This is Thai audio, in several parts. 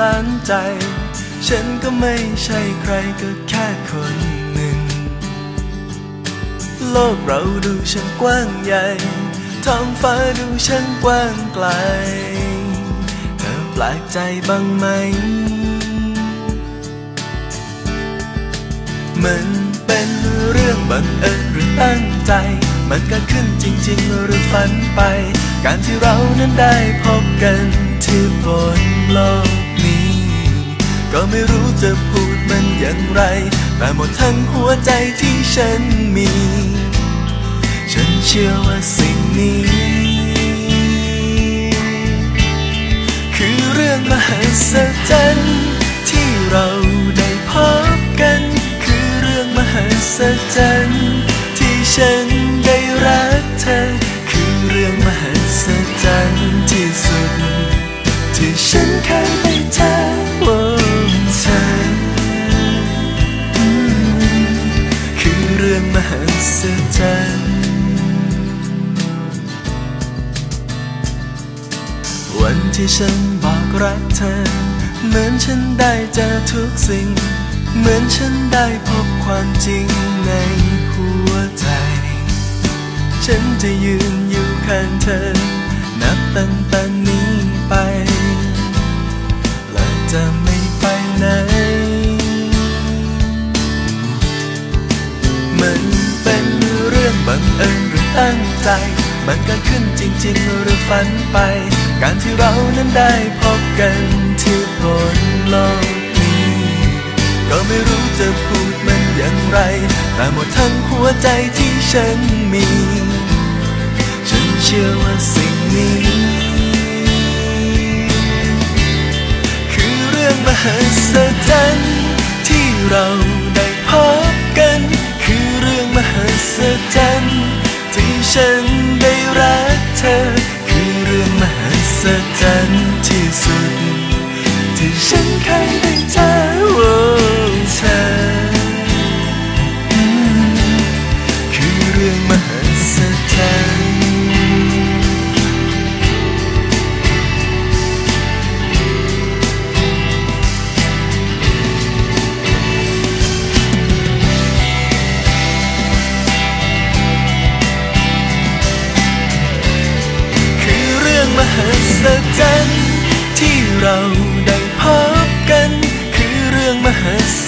ล้านใจ ฉันก็ไม่ใช่ใครก็แค่คนหนึ่ง โลกเราดูช่างกว้างใหญ่ ท้องฟ้าดูช่างกว้างไกล เธอแปลกใจบ้างไหม มันเป็นเรื่องบังเอิญหรือตั้งใจ มันเกิดขึ้นจริง ๆ หรือฝันไป การที่เรานั้นได้พบกันที่บนโลก ก็ไม่รู้จะพูดมันอย่างไร แต่หมดทั้งหัวใจที่ฉันมี ฉันเชื่อว่าสิ่งนี้ คือเรื่องมหัศจรรย์ที่เราได้พบกัน คือเรื่องมหัศจรรย์ที่ฉัน ฉันบอกรักเธอ เหมือนฉันได้เจอทุกสิ่ง เหมือนฉันได้พบความจริงในหัวใจ ฉันจะยืนอยู่ข้างเธอ นับตั้งแต่นี้ไป และจะไม่ไปไหน มันเป็นเรื่องบังเอิญหรือตั้งใจ มันเกิดขึ้นจริง ๆ หรือฝันไป การที่เรานั้นได้พบกันที่บนโลกนี้ ก็ไม่รู้จะพูดมันอย่างไร แต่หมดทั้งหัวใจที่ฉันมี ฉันเชื่อว่าสิ่งนี้ คือเรื่องมหัศจรรย์ที่เรา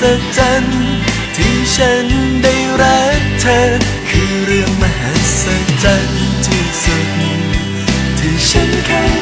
ศจรรย์ที่ฉันได้รักเธอ คือเรื่องมหัศจรรย์ที่สุด ที่ฉันเคย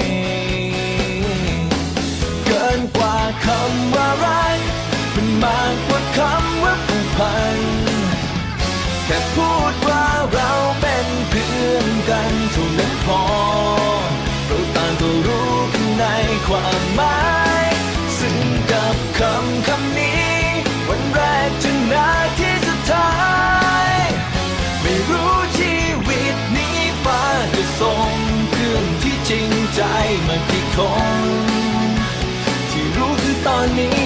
คน ที่รู้คือตอนนี้